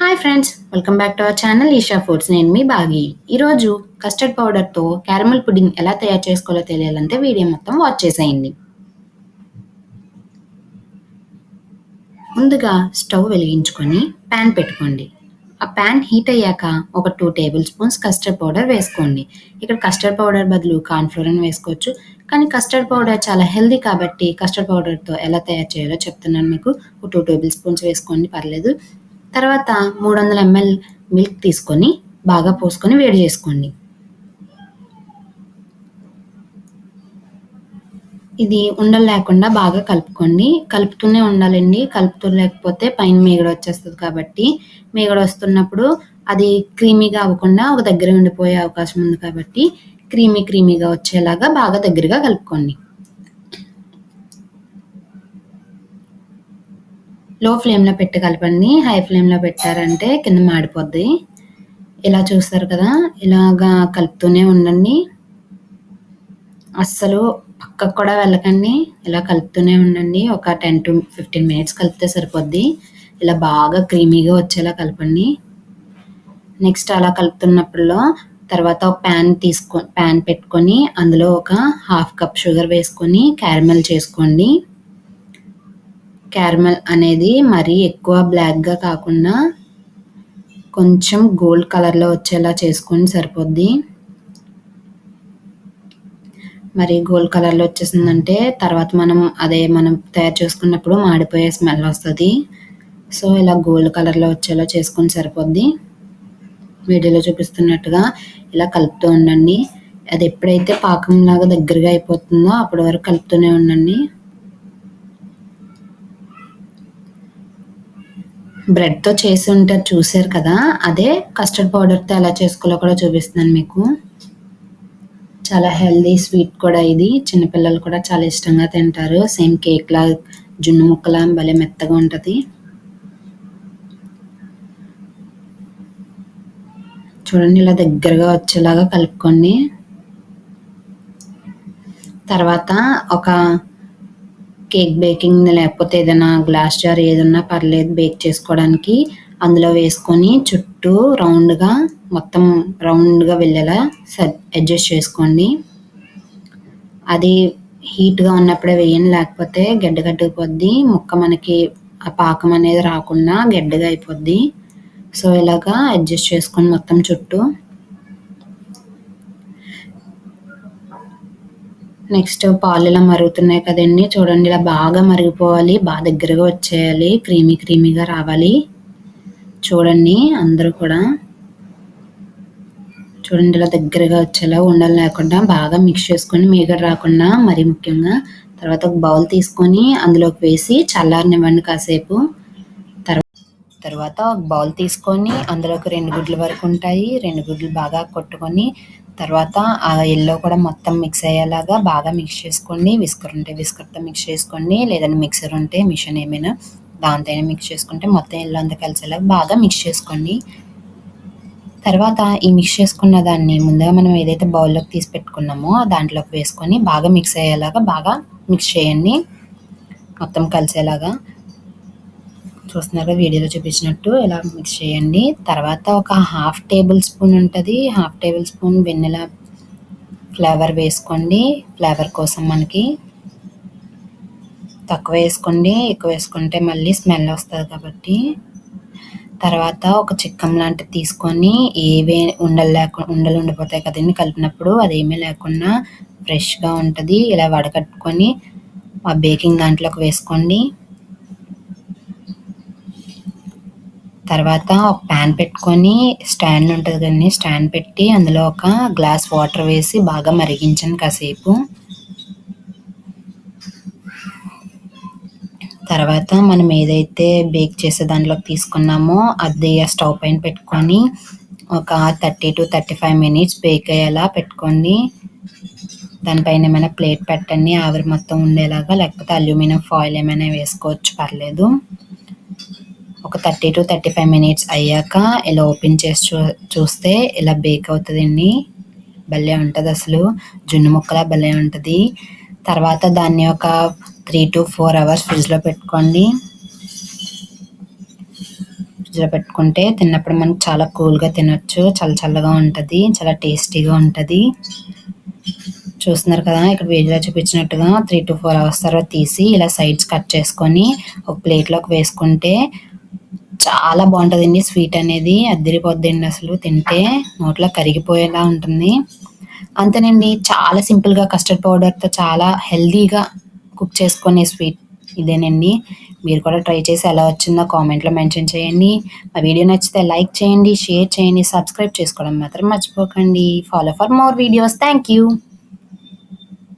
Hi friends welcome back to our channel Eesha foods నేను మీ బాగి. ఈరోజు కస్టర్డ్ పౌడర్తో క్యారమల్ పుడింగ్ ఎలా తయారు చేసుకోవాలో తెలియాలంటే వీడియో మొత్తం వాచ్ చేసేయండి. ముందుగా స్టవ్ వెలిగించుకొని ప్యాన్ పెట్టుకోండి. ఆ ప్యాన్ హీట్ అయ్యాక ఒక two tablespoons custard powder వేసుకోండి. ఇక్కడ కస్టర్డ్ పౌడర్ బదులు కార్న్ఫ్లోర్ అని వేసుకోవచ్చు. కానీ కస్టర్డ్ పౌడర్ చాలా హెల్దీ కాబట్టి కస్టర్డ్ పౌడర్తో ఎలా తయారు చేయాలో చెప్తున్నాను మీకు. ఒక టూ టేబుల్ స్పూన్స్ వేసుకోండి పర్లేదు. తర్వాత మూడు వందల ఎంఎల్ మిల్క్ తీసుకొని బాగా పోసుకొని వేడి చేసుకోండి. ఇది ఉండలు లేకుండా బాగా కలుపుకోండి. కలుపుతూనే ఉండాలండి. కలుపుతూ లేకపోతే పైన మేగడ వచ్చేస్తుంది కాబట్టి మేగడ వస్తున్నప్పుడు అది క్రీమీగా అవ్వకుండా ఒక దగ్గర ఉండిపోయే అవకాశం ఉంది కాబట్టి క్రీమీ క్రీమీగా వచ్చేలాగా బాగా దగ్గరగా కలుపుకోండి. లో ఫ్లేమ్లో పెట్టి కలపండి. హై ఫ్లేమ్లో పెట్టారంటే కింద మాడిపోద్ది. ఇలా చూస్తారు కదా ఇలాగా కలుపుతూనే ఉండండి. అస్సలు పక్కకు కూడా వెళ్ళకండి. ఇలా కలుపుతూనే ఉండండి. ఒక టెన్ టు ఫిఫ్టీన్ మినిట్స్ కలిపితే సరిపోద్ది. ఇలా బాగా క్రీమీగా వచ్చేలా కలపండి. నెక్స్ట్ అలా కలుపుతున్నప్పుడులో తర్వాత ఒక ప్యాన్ తీసుకో ప్యాన్ పెట్టుకొని అందులో ఒక హాఫ్ కప్ షుగర్ వేసుకొని క్యారమెల్ చేసుకోండి. క్యారమెల్ అనేది మరీ ఎక్కువ బ్లాక్గా కాకుండా కొంచెం గోల్డ్ కలర్లో వచ్చేలా చేసుకొని సరిపోద్ది. మరి గోల్డ్ కలర్లో వచ్చేసిందంటే తర్వాత మనం అదే మనం తయారు చేసుకున్నప్పుడు మాడిపోయే స్మెల్ వస్తుంది. సో ఇలా గోల్డ్ కలర్లో వచ్చేలా చేసుకొని సరిపోద్ది. వీడియోలో చూపిస్తున్నట్టుగా ఇలా కలుపుతూ ఉండండి. అది ఎప్పుడైతే పాకంలాగా దగ్గరగా అయిపోతుందో అప్పటి వరకు కలుపుతూనే ఉండండి. బ్రెడ్తో చేసి ఉంటారు చూసారు కదా? అదే కస్టర్డ్ పౌడర్తో ఎలా చేసుకోవాలో కూడా చూపిస్తున్నాను మీకు. చాలా హెల్దీ స్వీట్ కూడా ఇది. చిన్నపిల్లలు కూడా చాలా ఇష్టంగా తింటారు. సేమ్ కేక్లా జున్ను ముక్కలా భలే మెత్తగా ఉంటుంది. చూడండి ఇలా దగ్గరగా వచ్చేలాగా కలుపుకోండి. తర్వాత ఒక కేక్ బేకింగ్ లేకపోతే ఏదైనా గ్లాస్ జార్ ఏదన్నా పర్లేదు బేక్ చేసుకోవడానికి అందులో వేసుకొని చుట్టూ రౌండ్గా మొత్తం రౌండ్గా వెళ్ళేలా అడ్జస్ట్ చేసుకోండి. అది హీట్గా ఉన్నప్పుడే వేయండి లేకపోతే గడ్డగడ్డకపోద్ది ముక్క మనకి ఆ పాకం అనేది రాకుండా గడ్డగా అయిపోద్ది. సో ఇలాగా అడ్జస్ట్ చేసుకొని మొత్తం చుట్టూ నెక్స్ట్ పాలు ఇలా మరుగుతున్నాయి కదండి. చూడండి ఇలా బాగా మరిగిపోవాలి. బాగా దగ్గరగా వచ్చేయాలి. క్రీమీ క్రీమీగా రావాలి. చూడండి అందరూ కూడా. చూడండి ఇలా దగ్గరగా వచ్చేలా ఉండాలి లేకుండా బాగా మిక్స్ చేసుకొని మీగడ రాకుండా మరి ముఖ్యంగా తర్వాత ఒక బౌల్ తీసుకొని అందులోకి వేసి చల్లారనివ్వండి కాసేపు. తర్వాత ఒక బౌల్ తీసుకొని అందులోకి రెండు గుడ్లు వరకు ఉంటాయి. రెండు గుడ్లు బాగా కొట్టుకొని తర్వాత ఆ ఎల్లో కూడా మొత్తం మిక్స్ అయ్యేలాగా బాగా మిక్స్ చేసుకోండి విస్కర్ ఉంటే విస్కర్తో మిక్స్ చేసుకోండి లేదంటే మిక్సర్ ఉంటే మిషన్ ఏమైనా దాంతోనే మిక్స్ చేసుకుంటే మొత్తం ఎల్లో అంతా కలిసేలాగా బాగా మిక్స్ చేసుకోండి తర్వాత ఈ మిక్స్ చేసుకున్న దాన్ని ముందుగా మనం ఏదైతే బౌల్లోకి తీసి పెట్టుకున్నామో దాంట్లోకి వేసుకొని బాగా మిక్స్ అయ్యేలాగా బాగా మిక్స్ చేయండి. మొత్తం కలిసేలాగా. చూస్తున్నారు వీడియోలో చూపించినట్టు. ఇలా మిక్స్ చేయండి. తర్వాత ఒక హాఫ్ టేబుల్ స్పూన్ ఉంటుంది. Half tablespoon vanilla flavour వేసుకోండి. ఫ్లేవర్ కోసం మనకి తక్కువ వేసుకోండి. ఎక్కువ వేసుకుంటే మళ్ళీ స్మెల్ వస్తుంది కాబట్టి. తర్వాత ఒక చిక్కం లాంటిది తీసుకొని ఏవే ఉండలు లేకుండా ఉండలు ఉండిపోతాయి కదండి కలిపినప్పుడు అదేమీ లేకుండా ఫ్రెష్గా ఉంటుంది. ఇలా వడకట్టుకొని ఆ బేకింగ్ దాంట్లోకి వేసుకోండి. తర్వాత ఒక ప్యాన్ పెట్టుకొని స్టాండ్ ఉంటుంది కానీ స్టాండ్ పెట్టి అందులో ఒక గ్లాస్ వాటర్ వేసి బాగా మరిగించాను కాసేపు. తర్వాత మనం ఏదైతే బేక్ చేసే దాంట్లోకి తీసుకున్నామో అది స్టవ్ పైన పెట్టుకొని ఒక thirty to thirty five minutes bake అయ్యేలా పెట్టుకోండి. దానిపైన ఏమైనా ప్లేట్ పెట్టండి ఆవిరి మొత్తం ఉండేలాగా లేకపోతే అల్యూమినియం ఫాయిల్ ఏమైనా వేసుకోవచ్చు పర్లేదు. ఒక thirty to thirty five minutes అయ్యాక ఇలా ఓపెన్ చేసి చూ చూస్తే ఇలా బేక్ అవుతుందండి భలే ఉంటుంది అసలు. జున్ను ముక్కలా భలే ఉంటుంది. తర్వాత దాన్ని ఒక త్రీ టు ఫోర్ అవర్స్ ఫ్రిడ్జ్లో పెట్టుకోండి. ఫ్రిడ్జ్లో పెట్టుకుంటే తిన్నప్పుడు మనకు చాలా కూల్గా తినొచ్చు. చాలా చల్లగా ఉంటుంది. చాలా టేస్టీగా ఉంటుంది. చూస్తున్నారు కదా ఇక్కడ వీడియోలో చూపించినట్టుగా త్రీ టు ఫోర్ అవర్స్ తర్వాత తీసి ఇలా సైడ్స్ కట్ చేసుకొని ఒక ప్లేట్లోకి వేసుకుంటే చాలా బాగుంటుందండి స్వీట్ అనేది. అద్దరిపోద్దండి అసలు తింటే. నోట్లో కరిగిపోయేలా ఉంటుంది. అంతేనండి చాలా సింపుల్గా కస్టర్డ్ పౌడర్తో చాలా హెల్దీగా కుక్ చేసుకునే స్వీట్ ఇదేనండి. మీరు కూడా ట్రై చేసి ఎలా వచ్చిందో కామెంట్లో మెన్షన్ చేయండి. మా వీడియో నచ్చితే లైక్ చేయండి షేర్ చేయండి సబ్స్క్రైబ్ చేసుకోవడం మాత్రం మర్చిపోకండి. Follow for more videos. Thank you